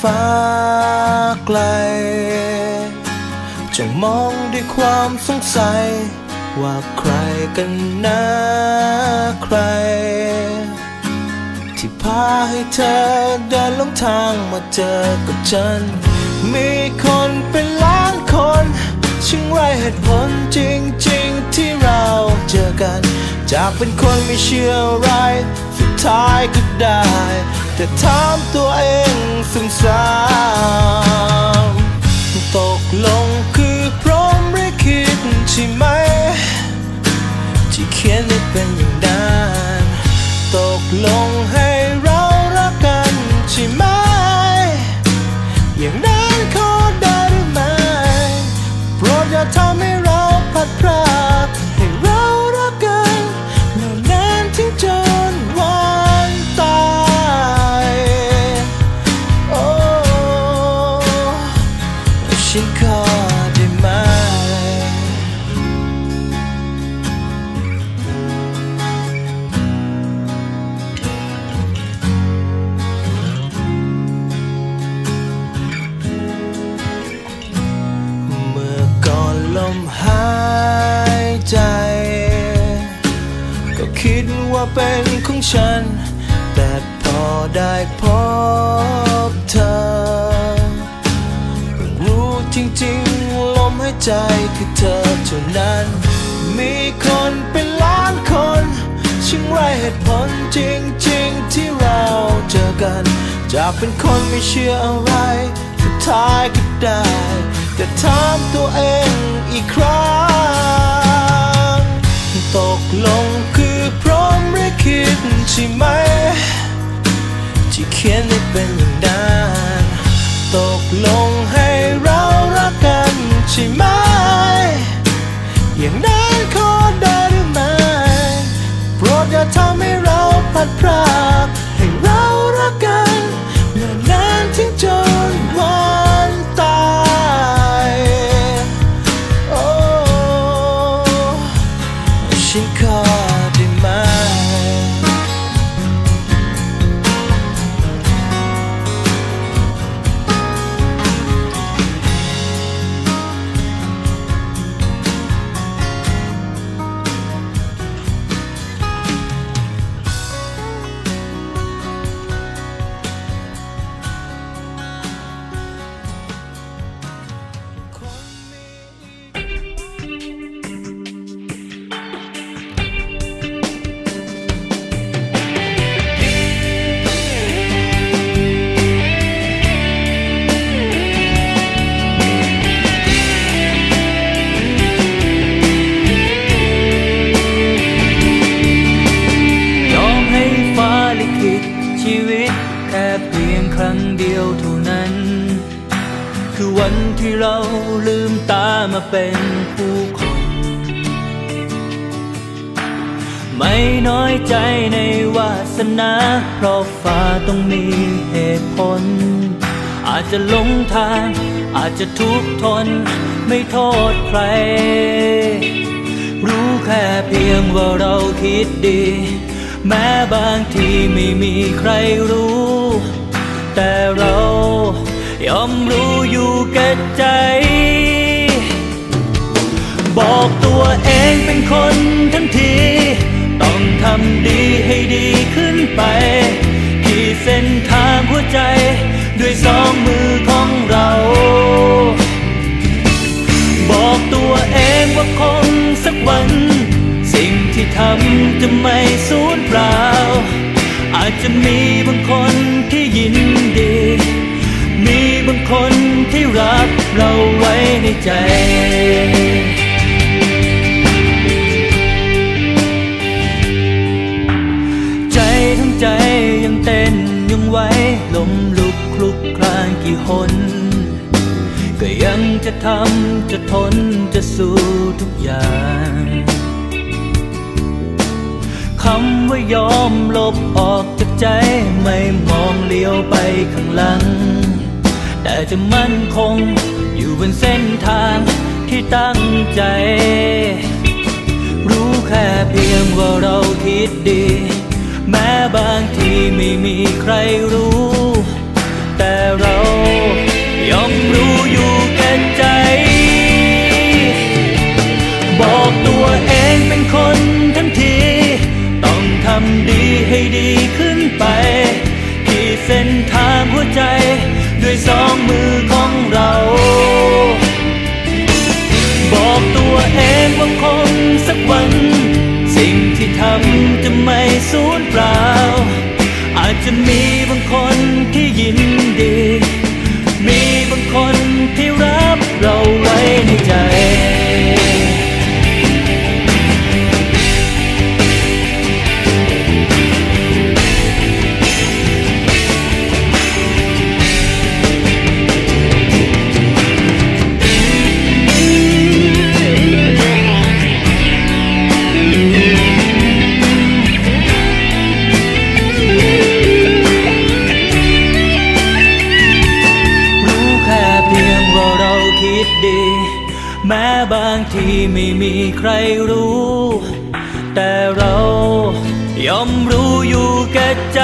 ฟ้าไกล จะมองด้วยความสงสัย ว่าใครกันนะใคร ที่พาให้เธอเดินลงทางมาเจอกับฉัน มีคนเป็นล้านคนช่างไรเหตุผลจริง ๆ ที่เราเจอกัน จากเป็นคนไม่เชื่ออะไร สุดท้ายก็ได้ แต่ถามตัวเองซ้ำๆตกลงคือพร้อมหรือคิดใช่ไหม ที่เขียนได้เป็นอย่างนั้นตกลง มหายใจ ก็คิดว่าเป็นของฉัน แต่พอได้พบเธอ รู้จริงๆลมหายใจคือเธอเท่านั้น มีคนเป็นล้านคนช่างไรเหตุผลจริงๆที่เราเจอกันจากเป็นคนไม่เชื่ออะไรสุดท้ายก็ได้ แต่ถามตัวเองอีกครั้ง ตกลงคือพร้อมหรือคิดใช่ไหม ที่เขียนได้เป็นอย่างนั้นตกลงให้เรารักกันใช่ไหม อย่างนั้นขอได้หรือไม่ โปรดอย่าทำให้เราพัดพราก ที่เราลืมตามาเป็นผู้คน ไม่น้อยใจในวาสนา เพราะฟ้าต้องมีเหตุผล อาจจะหลงทาง อาจจะทุกข์ทน ไม่โทษใคร รู้แค่เพียงว่าเราคิดดี แม้บางทีไม่มีใครรู้ แต่เรา ยอมรู้อยู่แก่ใจ บอกตัวเองเป็นคนทั้งที ต้องทำดีให้ดีขึ้นไปที่เส้นทางหัวใจ ด้วยสองมือของเรา บอกตัวเองว่าคงสักวัน สิ่งที่ทำจะไม่สูญเปล่า อาจจะมีบางคนที่ยิน ว้ในใจใจทั้งใจยังเต้นยังไหวลมลุกคลุกคลานกี่หน ก็ยังจะทำจะทนจะสู้ทุกอย่างคำว่ายอมลบออกจากใจไม่มองเลี้ยวไปข้างหลัง แต่จะมั่นคง อยู่บนเส้นทางที่ตั้งใจ รู้แค่เพียงว่าเราคิดดี แม้บางทีไม่มีใครรู้ แต่เรา to me. ที่ไม่มีใครรู้ แต่เรายอมรู้อยู่แก่ใจ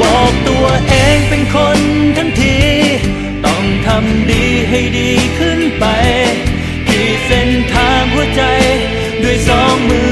บอกตัวเองเป็นคนทั้งที ต้องทำดีให้ดีขึ้นไป ที่เส้นทางหัวใจด้วยสองมือ